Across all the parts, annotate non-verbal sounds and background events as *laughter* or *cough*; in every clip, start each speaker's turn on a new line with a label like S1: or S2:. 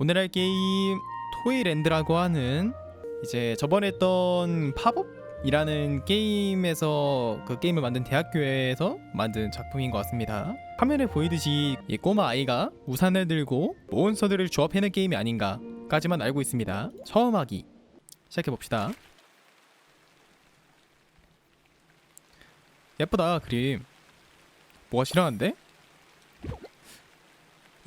S1: 오늘 할 게임 토이랜드라고 하는 이제 저번에 했던 팝업이라는 게임에서 그 게임을 만든 대학교에서 만든 작품인 것 같습니다. 화면에 보이듯이 이 꼬마 아이가 우산을 들고 몬스터들을 조합해낸 게임이 아닌가까지만 알고 있습니다. 처음 하기 시작해 봅시다. 예쁘다 그림. 뭐가 싫어하는데?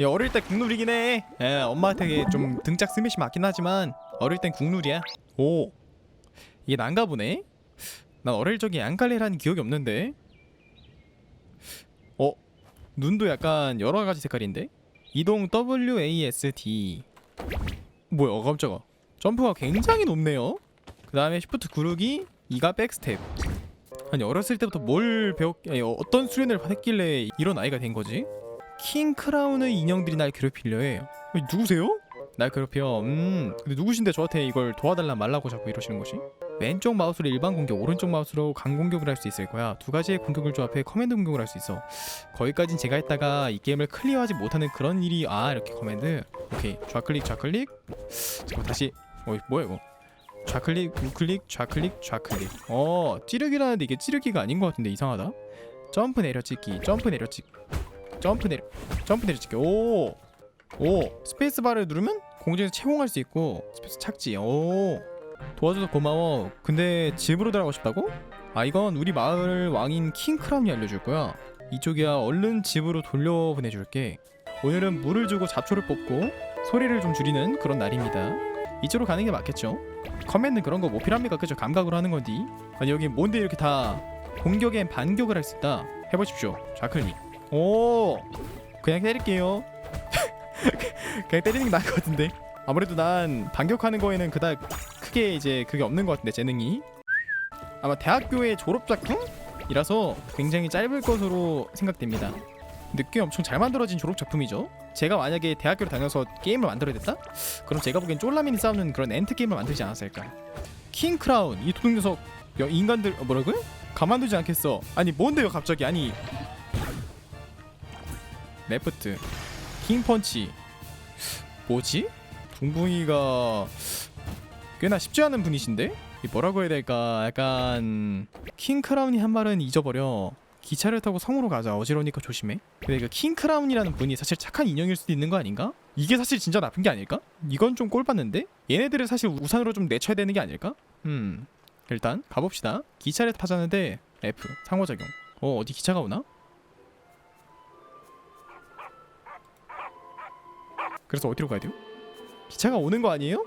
S1: 야, 어릴 때 국룰이긴 해. 예, 엄마한테 좀 등짝 스매시 맞긴 하지만 어릴 땐 국룰이야. 오, 이게 난가 보네. 난 어릴 적에 양갈래라는 기억이 없는데. 어, 눈도 약간 여러 가지 색깔인데. 이동 W A S D. 뭐야, 어, 깜짝아. 점프가 굉장히 높네요. 그 다음에 시프트 구르기, 이가 백스텝. 아니 어렸을 때부터 뭘 배웠, 아니, 어, 어떤 수련을 했길래 이런 아이가 된 거지? 킹 크라운의 인형들이 날 괴롭히려 해요. 누구세요? 날 괴롭혀. 음. 근데 누구신데 저한테 이걸 도와달라 말라고 자꾸 이러시는 거지? 왼쪽 마우스로 일반 공격, 오른쪽 마우스로 강 공격을 할 수 있을 거야. 두 가지의 공격을 조합해 커맨드 공격을 할 수 있어. 거기까진 제가 했다가 이 게임을 클리어하지 못하는 그런 일이 아 이렇게 커맨드. 오케이 좌클릭 좌클릭. 잠깐 다시. 어 뭐야 이거? 좌클릭 우클릭 좌클릭 좌클릭. 어 찌르기라는데 이게 찌르기가 아닌 것 같은데 이상하다. 점프 내려찍기 점프 내려찍기 점프 내려 점프 내려찍기 오. 오. 스페이스바를 누르면 공중에서 채공할 수 있고 스페이스 착지. 오. 도와줘서 고마워. 근데 집으로 들어가고 싶다고? 아 이건 우리 마을 왕인 킹크라운이 알려줄 거야. 이쪽이야. 얼른 집으로 돌려보내줄게. 오늘은 물을 주고 잡초를 뽑고 소리를 좀 줄이는 그런 날입니다. 이쪽으로 가는 게 맞겠죠? 커맨드 그런 거 뭐 필요합니까 그죠 감각으로 하는 건디? 아니 여기 뭔데 이렇게 다 공격엔 반격을 할 수 있다? 해보십시오. 좌클릭 오 그냥 때릴게요. *laughs* 그냥 때리는 게 나을 것 같은데. 아무래도 난 반격하는 거에는 그닥 크게 이제 그게 없는 것 같은데 재능이. 아마 대학교의 졸업 작품이라서 굉장히 짧을 것으로 생각됩니다. 꽤 엄청 잘 만들어진 졸업 작품이죠. 제가 만약에 대학교를 다녀서 게임을 만들어야 됐다? 그럼 제가 보기엔 쫄라맨이 싸우는 그런 엔트 게임을 만들지 않았을까? 킹 크라운 이 도둑 녀석 여- 인간들 어, 뭐라고요? 가만두지 않겠어. 아니 뭔데요 갑자기? 아니 레프트 킹 펀치 뭐지? 둥붕이가 꽤나 쉽지 않은 분이신데? 이 뭐라고 해야 될까? 약간 킹 크라운이 한 말은 잊어버려. 기차를 타고 성으로 가자. 어지러우니까 조심해. 근데 그 킹 크라운이라는 분이 사실 착한 인형일 수도 있는 거 아닌가? 이게 사실 진짜 나쁜 게 아닐까? 이건 좀 꼴봤는데? 얘네들을 사실 우산으로 좀 내쳐야 되는 게 아닐까? 음. 일단 가봅시다. 기차를 타자는데 F 상호작용. 어 어디 기차가 오나? 그래서 어디로 가야 돼요? 기차가 오는 거 아니에요?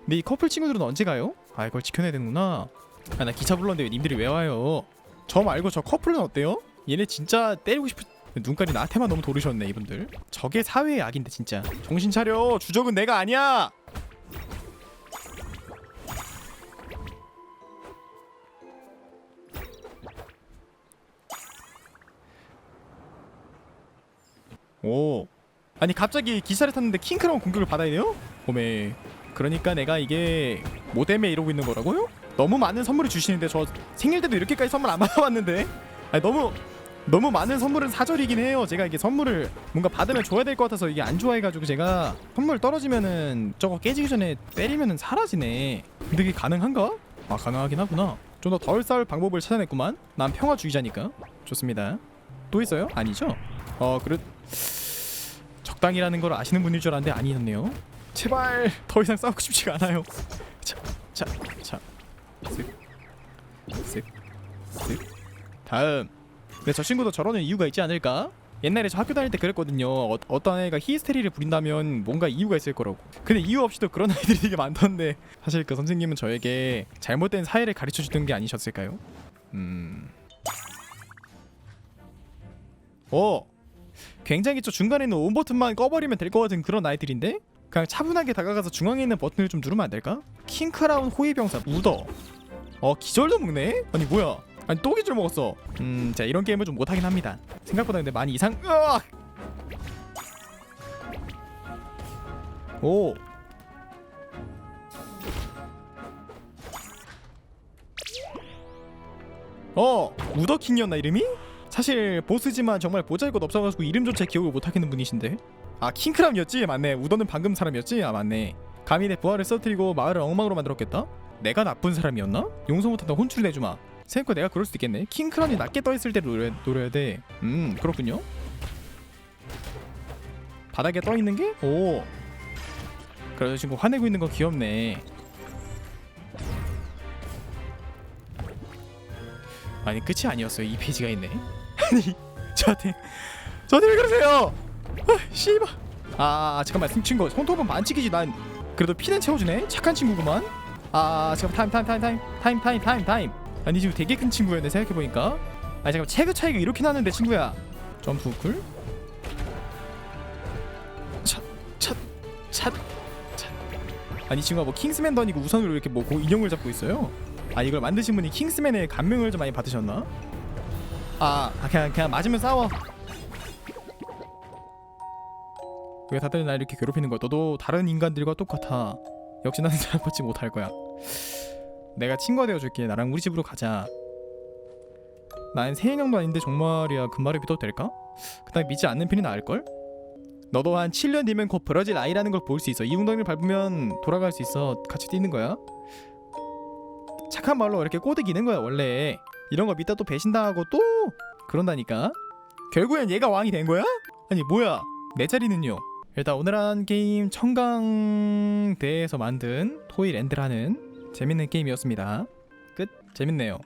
S1: 근데 이 커플 친구들은 언제 가요? 아 이걸 지켜내야 되는구나 아 나 기차 불렀는데 왜 님들이 왜 와요 저 말고 저 커플은 어때요? 얘네 진짜 때리고 싶은 눈깔이 나한테만 너무 도르셨네 이분들 저게 사회의 악인데 진짜 정신 차려 주적은 내가 아니야 오 아니 갑자기 기차를 탔는데 킹크라운 공격을 받아야 돼요? 오메 그러니까 내가 이게 뭐 때문에 이러고 있는 거라고요? 너무 많은 선물을 주시는데 저 생일 때도 이렇게까지 선물 안 *laughs* 받아봤는데 아니 너무 너무 많은 선물은 사절이긴 해요 제가 이게 선물을 뭔가 받으면 줘야 될 것 같아서 이게 안 좋아해가지고 제가 선물 떨어지면은 저거 깨지기 전에 때리면은 사라지네 근데 이게 가능한가? 아 가능하긴 하구나 좀 더 덜 싸울 방법을 찾아냈구만 난 평화주의자니까 좋습니다 또 있어요? 아니죠? 어 그래 적당이라는 걸 아시는 분일 줄 알았는데 아니었네요. 제발 더 이상 싸우고 싶지가 않아요. 자, 자, 자, 쓱, 쓱, 쓱. 다음. 근데 저 친구도 저러는 이유가 있지 않을까? 옛날에 저 학교 다닐 때 그랬거든요. 어, 어떤 애가 히스테리를 부린다면 뭔가 이유가 있을 거라고. 근데 이유 없이도 그런 *laughs* 아이들이 되게 많던데 사실 그 선생님은 저에게 잘못된 사회를 가르쳐 주던 게 아니셨을까요? 음. 오. 굉장히 저 중간에 있는 온 버튼만 꺼버리면 될 것 같은 그런 아이들인데 그냥 차분하게 다가가서 중앙에 있는 버튼을 좀 누르면 안 될까? 킹크라운 호위병사 묻어 어 기절도 먹네? 아니 뭐야 아니 또 기절 먹었어 음 자 이런 게임을 좀 못하긴 합니다 생각보다 근데 많이 이상 으악! 오 어, 무더킹이었나 이름이? 사실 보스지만 정말 보잘것 없어가지고 이름조차 기억을 못하겠는 분이신데. 아 킹크람이었지? 맞네. 우더는 방금 사람이었지? 아 맞네. 가민의 부하를 써뜨리고 마을을 엉망으로 만들었겠다? 내가 나쁜 사람이었나? 용서 못한다 혼쭐 내주마. 생각보다 내가 그럴 수도 있겠네. 킹크람이 낮게 떠있을 때로 노려, 노려야 돼음 그렇군요. 바닥에 떠있는 게? 오. 그래도 지금 화내고 있는 거 귀엽네 아니 끝이 아니었어요. 이 페이지가 있네. *laughs* 아니 저한테 저한테 왜 그러세요? 아 씨발. 아 잠깐만. 승친거. 손톱은 반칙이지 난. 그래도 피는 채워주네? 착한 친구구만. 아 잠깐 타임 타임 타임 타임. 타임 타임 타임 아니 지금 되게 큰 친구였네 생각해보니까. 아니 잠깐 체급 차이가 이렇게 나는데 친구야. 점프 쿨. 아니 이 친구가 뭐 킹스맨도 아니고 우선으로 이렇게 뭐 고- 인형을 잡고 있어요 아 이걸 만드신 분이 킹스맨의 감명을 좀 많이 받으셨나? 아 아, 그냥 그냥 맞으면 싸워. 왜 다들 날 이렇게 괴롭히는 거야? 너도 다른 인간들과 똑같아. 역시 나는 사랑받지 못할 거야. 내가 친구가 되어줄게. 나랑 우리 집으로 가자. 난 새인형도 아닌데 정말이야. 그 말을 믿어도 될까? 그다음에 믿지 않는 편이 나을걸? 너도 한 7년 뒤면 곧 브라질 아이라는 걸 볼 수 있어. 이 웅덩이를 밟으면 돌아갈 수 있어. 같이 뛰는 거야 착한 말로 이렇게 꼬드기는 거야 원래. 이런 거 믿다 또 배신당하고 또 그런다니까. 결국엔 얘가 왕이 된 거야? 아니 뭐야? 내 자리는요. 일단 오늘 한 게임 청강대에서 만든 토이랜드라는 재밌는 게임이었습니다. 끝. 재밌네요